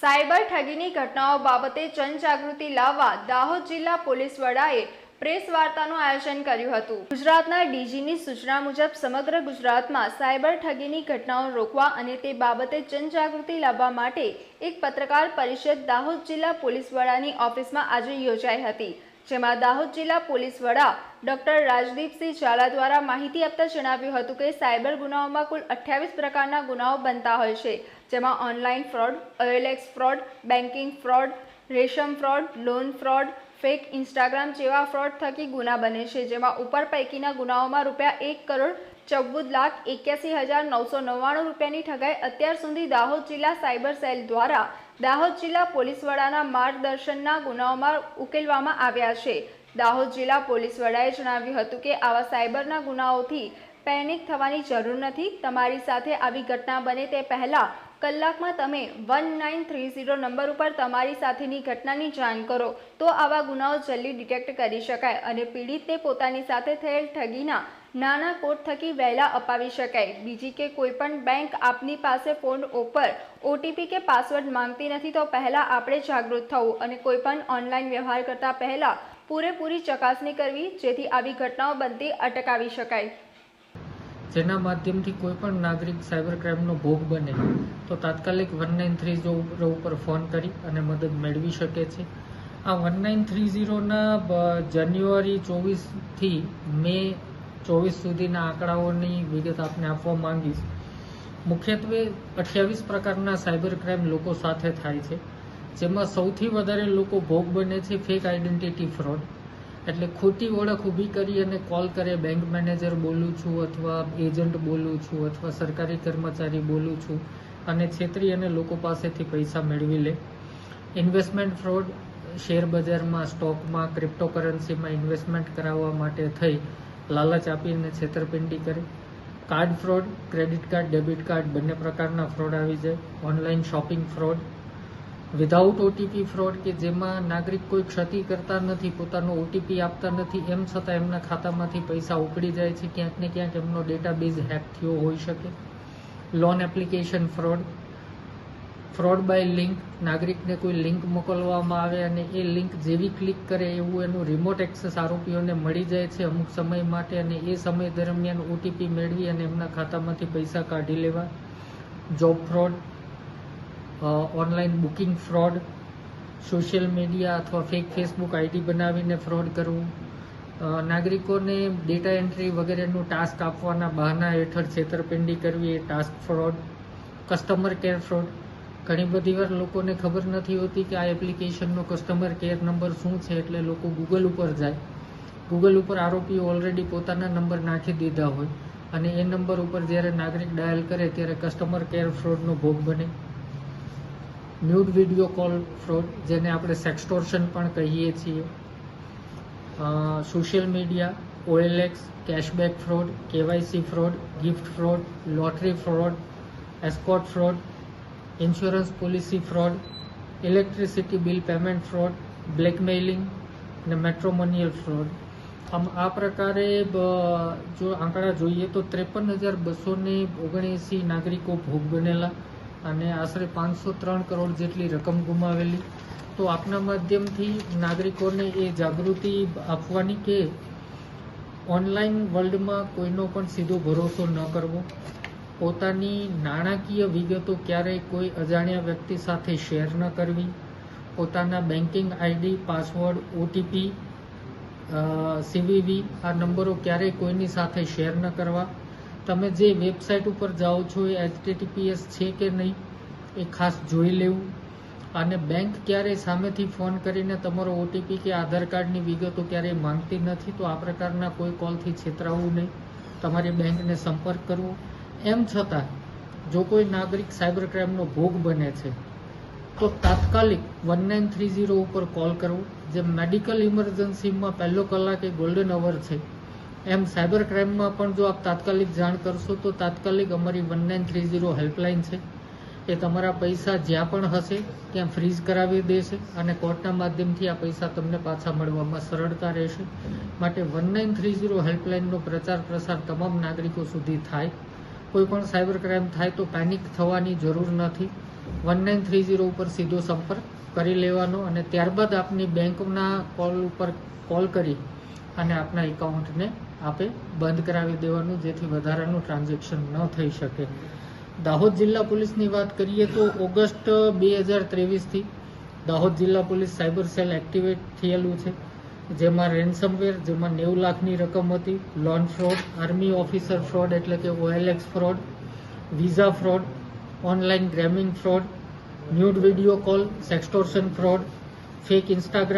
Cyber ઠગીની ઘટનાઓ બાબતે જનજાગૃતિ લાવવા દાહોદ જિલ્લા પોલીસ વડાએ પ્રેસ વાર્તાનું આયોજન કર્યું હતું. ગુજરાતના ડીજીની સૂચના મુજબ સમગ્ર ગુજરાતમાં સાયબર ઠગીની ઘટનાઓ રોકવા અને તે બાબતે જનજાગૃતિ લાવવા માટે એક પત્રકાર પરિષદ દાહોદ જિલ્લા પોલીસ વડાની ઓફિસમાં આજે યોજાઈ હતી. જેમાં દાહોદ જિલ્લા પોલીસ વડા ડોક્ટર રાજદીપસિંહ ઝાલા દ્વારા માહિતી આપતા જણાવ્યું હતું કે સાયબર ગુનાઓમાં કુલ અઠ્યાવીસ પ્રકારના ગુનાઓ બનતા હોય છે, જેમાં online fraud OLX fraud banking fraud, રેશમ fraud, loan fraud, fake Instagram જેવા ફ્રોડ થકી ગુના બને છે, જેમાં ઉપર પૈકીના ગુનાઓમાં રૂપિયા એક કરોડ ચૌદ લાખ એક્યાસી હજાર નવસો નવ્વાણું રૂપિયાની ઠગાઈ અત્યાર સુધી દાહોદ જિલ્લા સાયબર સેલ દ્વારા દાહોદ જિલ્લા પોલીસ વડાના માર્ગદર્શનના ગુનાઓમાં ઉકેલવામાં આવ્યા છે. દાહોદ જિલ્લા પોલીસ વડાએ જણાવ્યું હતું કે આવા સાયબરના ગુનાઓથી પેનિક થવાની જરૂર નથી. તમારી સાથે આવી ઘટના બને તે પહેલાં કલાકમાં તમે one nine three zero number ઉપર તમારી સાથેની ઘટનાની જાણ કરો, તો આવા ગુનાઓ જલ્દી ડિટેક્ટ કરી શકાય અને પીડિતને પોતાની સાથે થયેલ ઠગીના નાના કોડ થકી વહેલા અપાવી શકાય. બીજી કે કોઈપણ બેંક આપની પાસે ફોન ઉપર ઓટીપી કે પાસવર્ડ માંગતી નથી તો પહેલાં આપણે જાગૃત થવું અને કોઈપણ ઓનલાઈન વ્યવહાર કરતાં પહેલાં પૂરેપૂરી ચકાસણી કરવી, જેથી આવી ઘટનાઓ બનતી અટકાવી શકાય. જેના માધ્યમથી કોઈ પણ નાગરિક સાયબર ક્રાઇમનો ભોગ બને, તો તાત્કાલિક વન નાઇન થ્રી ઝીરો ઉપર ફોન કરી અને મદદ મેળવી શકે છે. આ વન નાઇન થ્રી ઝીરોના જાન્યુઆરી ચોવીસથી મે ચોવીસ સુધીના આંકડાઓની વિગત આપને આપવા માંગીશ. મુખ્યત્વે અઠ્યાવીસ પ્રકારના સાયબર ક્રાઇમ લોકો સાથે થાય છે, જેમાં સૌથી વધારે લોકો ભોગ બને છે ફેક આઈડેન્ટિટી ફ્રોડ એટલે ખોટી ઓળખ ઊભી કરી અને કોલ કરે બેંક મેનેજર બોલું છું અથવા એજન્ટ બોલું છું અથવા સરકારી કર્મચારી બોલું છું અને છેતરી અને લોકો પાસેથી પૈસા મેળવી લે. ઇન્વેસ્ટમેન્ટ ફ્રોડ શેર બજારમાં સ્ટોકમાં ક્રિપ્ટોકરન્સીમાં ઇન્વેસ્ટમેન્ટ કરાવવા માટે થઈ લાલચ આપીને છેતરપિંડી કરે. Card fraud, credit card, debit card, બંને પ્રકારના ફ્રોડ આવી જાય. Online shopping fraud, without OTP fraud કે જેમાં નાગરિક કોઈ ક્ષતિ કરતા નથી, પોતાનો ઓટીપી આપતા નથી, એમ છતાં એમના ખાતામાંથી પૈસા ઉકળી જાય છે. ક્યાંક ને ક્યાંક એમનો ડેટાબેઝ હેક થયો હોઈ શકે. Loan application fraud fraud by link, નાગરિકને કોઈ લિંક મોકલવામાં આવે અને એ લિંક જેવી ક્લિક કરે એવું એનું રિમોટ એક્સેસ આરોપીઓને મળી જાય છે અમુક સમય માટે અને એ સમય દરમિયાન ઓટીપી મેળવી અને એમના ખાતામાંથી પૈસા કાઢી લેવા. Job fraud online booking fraud social media અથવા ફેક ફેસબુક આઈડી બનાવીને ફ્રોડ કરવું. નાગરિકોને ડેટા એન્ટ્રી વગેરેનું ટાસ્ક આપવાના બહાના હેઠળ છેતરપિંડી કરવી એ task fraud customer care fraud ઘણી બધી વાર લોકોને ખબર નથી હોતી કે આ એપ્લિકેશનનો કસ્ટમર કેર નંબર શું છે એટલે લોકો ગૂગલ ઉપર જાય. ગૂગલ ઉપર આરોપીઓ ઓલરેડી પોતાના નંબર નાખી દીધા હોય અને એ નંબર ઉપર જ્યારે નાગરિક ડાયલ કરે ત્યારે કસ્ટમર કેર ફ્રોડનો ભોગ બને. ન્યૂડ વીડિયો કોલ ફ્રોડ જેને આપણે સેક્સટોર્શન પણ કહીએ છીએ. Social media OLX cashback fraud KYC fraud gift fraud lottery fraud escort fraud insurance policy fraud, electricity bill payment fraud, blackmailing અને મેટ્રોમોનિયલ ફ્રોડ. આમ આ પ્રકારે જો આંકડા જોઈએ તો ત્રેપન હજાર બસો ઓગણએંસી નાગરિકો ભોગ બનેલા અને આશરે પાંચસો ત્રણ કરોડ જેટલી રકમ ગુમાવેલી. તો આપના માધ્યમથી નાગરિકોને એ જાગૃતિ આપવાની કે ઓનલાઈન વર્લ્ડમાં કોઈનો પણ સીધો ભરોસો ન કરવો. પોતાની નાણાકીય વિગતો ક્યારેય કોઈ અજાણ્યા વ્યક્તિ સાથે શેર ન કરવી, પોતાના banking ID password OTP CVV આ નંબરો ક્યારેય કોઈની સાથે શેર ન કરવા. તમે જે વેબસાઇટ ઉપર જાઓ છો એ એચટીટીપીએસ છે કે નહીં, એ ખાસ જોઈ લેવું. અને બેંક ક્યારેય સામેથી ફોન કરીને તમારો ઓટીપી કે આધાર કાર્ડની વિગતો ક્યારેય માંગતી નથી, તો આ પ્રકારના કોઈ કોલથી છેતરાવું નહીં. તમારી બેંકને સંપર્ક કરવો. એમ છતાં, જો કોઈ નાગરિક સાયબર ક્રાઇમનો ભોગ બને છે, તો તાત્કાલિક વન નાઇન થ્રી ઝીરો ઉપર કોલ કરવો જે મેડિકલ ઇમરજન્સીમાં પહેલો કલાક એ ગોલ્ડન અવર છે. એમ સાયબર ક્રાઇમમાં પણ જો આપ તાત્કાલિક જાણ કરશો, તો તાત્કાલિક અમારી one nine three zero helpline છે. એ તમારા પૈસા જ્યાં પણ હશે, ત્યાં ફ્રીઝ કરાવી દેશે અને કોર્ટના માધ્યમથી આ પૈસા તમને પાછા મળવામાં સરળતા રહેશે. માટે વન નાઇન થ્રી ઝીરો હેલ્પલાઇનનો પ્રચાર પ્રસાર તમામ નાગરિકો સુધી થાય. કોઈ પણ સાયબર ક્રાઇમ થાય તો પેનિક થવાની જરૂર નથી. વન નાઇન થ્રી ઝીરો ઉપર સીધો સંપર્ક કરી લેવાનો અને ત્યારબાદ આપની બેંકના કોલ ઉપર કોલ કરી અને આપના એકાઉન્ટને આપે બંધ કરાવી દેવાનું જેથી વધારાનું ટ્રાન્ઝેક્શન ન થઈ શકે. દાહોદ જિલ્લા પોલીસની વાત કરીએ તો ઓગસ્ટ બે હજાર ત્રેવીસથી દાહોદ જિલ્લા પોલીસ સાયબર સેલ એક્ટિવેટ થયેલું છે. જેમાં રેન્સમવેર જેમાં નેવું લાખની રકમ હતી loan fraud army officer fraud એટલે કે OLX fraud visa fraud online gaming fraud nude video call sextortion fraud fake Instagram